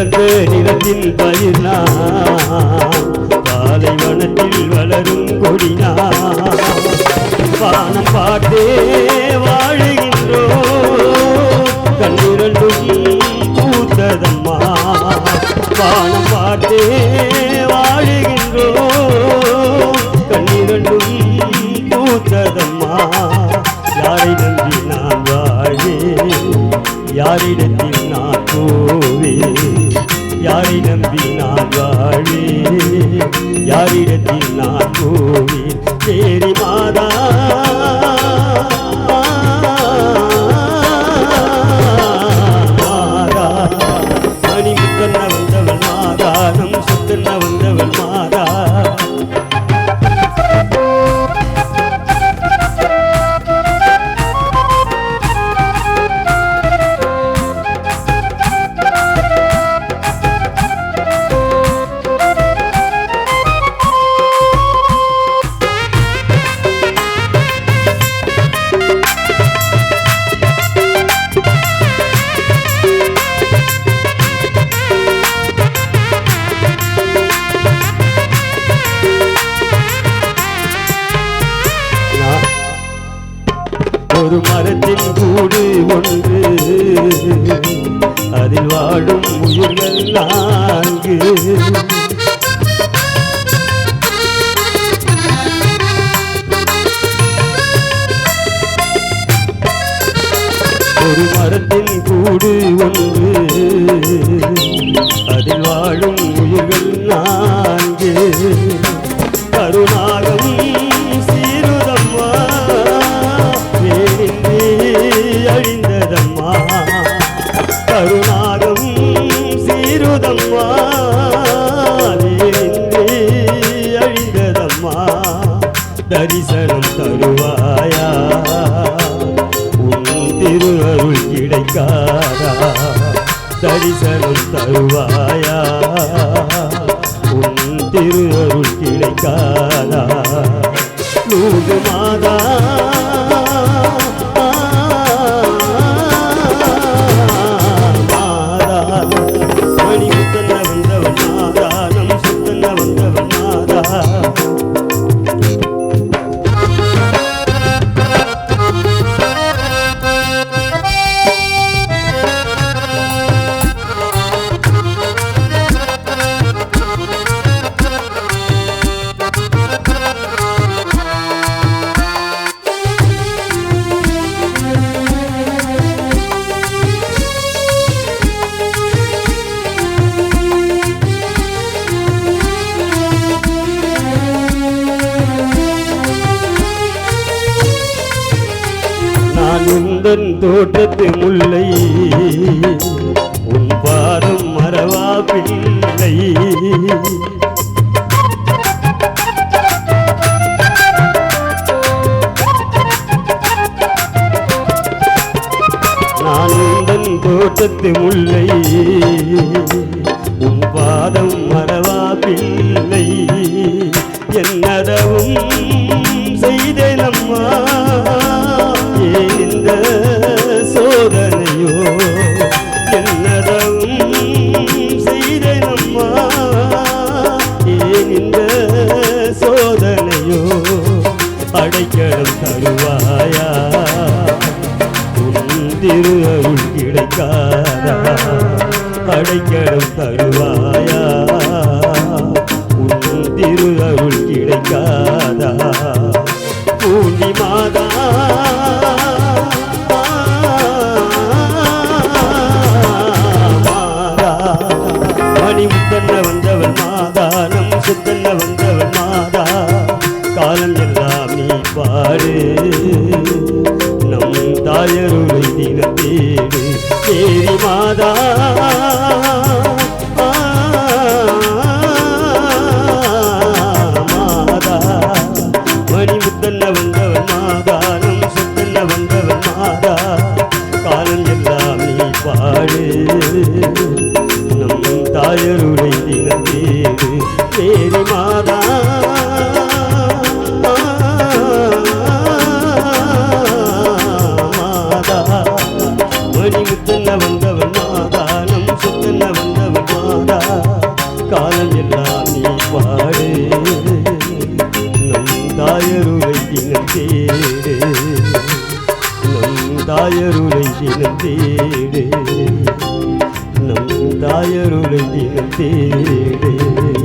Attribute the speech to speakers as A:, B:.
A: தங்க நிலத்தில் பயிர்னா பாலைவனத்தில் வளரும் கொடினா வானம் பாட்டே வாழுகின்றோ. கண்ணிரண்டும் பூத்ததம்மா. வானம் பாட்டே வாழுகின்றோ. கண்ணிரண்டும் பூத்ததம்மா. யாரை நம்பி நான் வாழே யாரிடத்தில் நான் போவே யாரை நம்பி நான் வாழே? யாரிடத்தில் நான் போவே ஒரு மரத்தின் கூடு ஒன்று. அதில் வாழும் உயிர்கள் நான்கு. ஒரு மரத்தில் கூடு ஒன்று. அதில் வாழும் உயிர்கள் நான்கு தரிசனம் தருவாயா? உன் திருவருள் கிடைக்காதா? தரிசனம் தருவாயா? உன் திருவருள் கிடைக்காதா? நூறு மாதா உந்தன் தோட்டத்து முல்லை. உன் பாதம் மறவா பிள்ளை. நான் உந்தன் தோட்டத்து முல்லை. உன் பாதம் மறவா பிள்ளை. என்னதவும் அருள் அடைக்கலம் தருவாயா? உன் திரு அருள் கிடைக்காதா? பூண்டி மாதா மாதா. மணிமுத்தன்ன வந்தவன் மாதா நம் சுத்தன்ன வந்தவன் மாதா. காலம் எல்லாம் நீ பாடு. நம் தாயருளை தினத்தே ماذا தாயருளை தினம் தேடே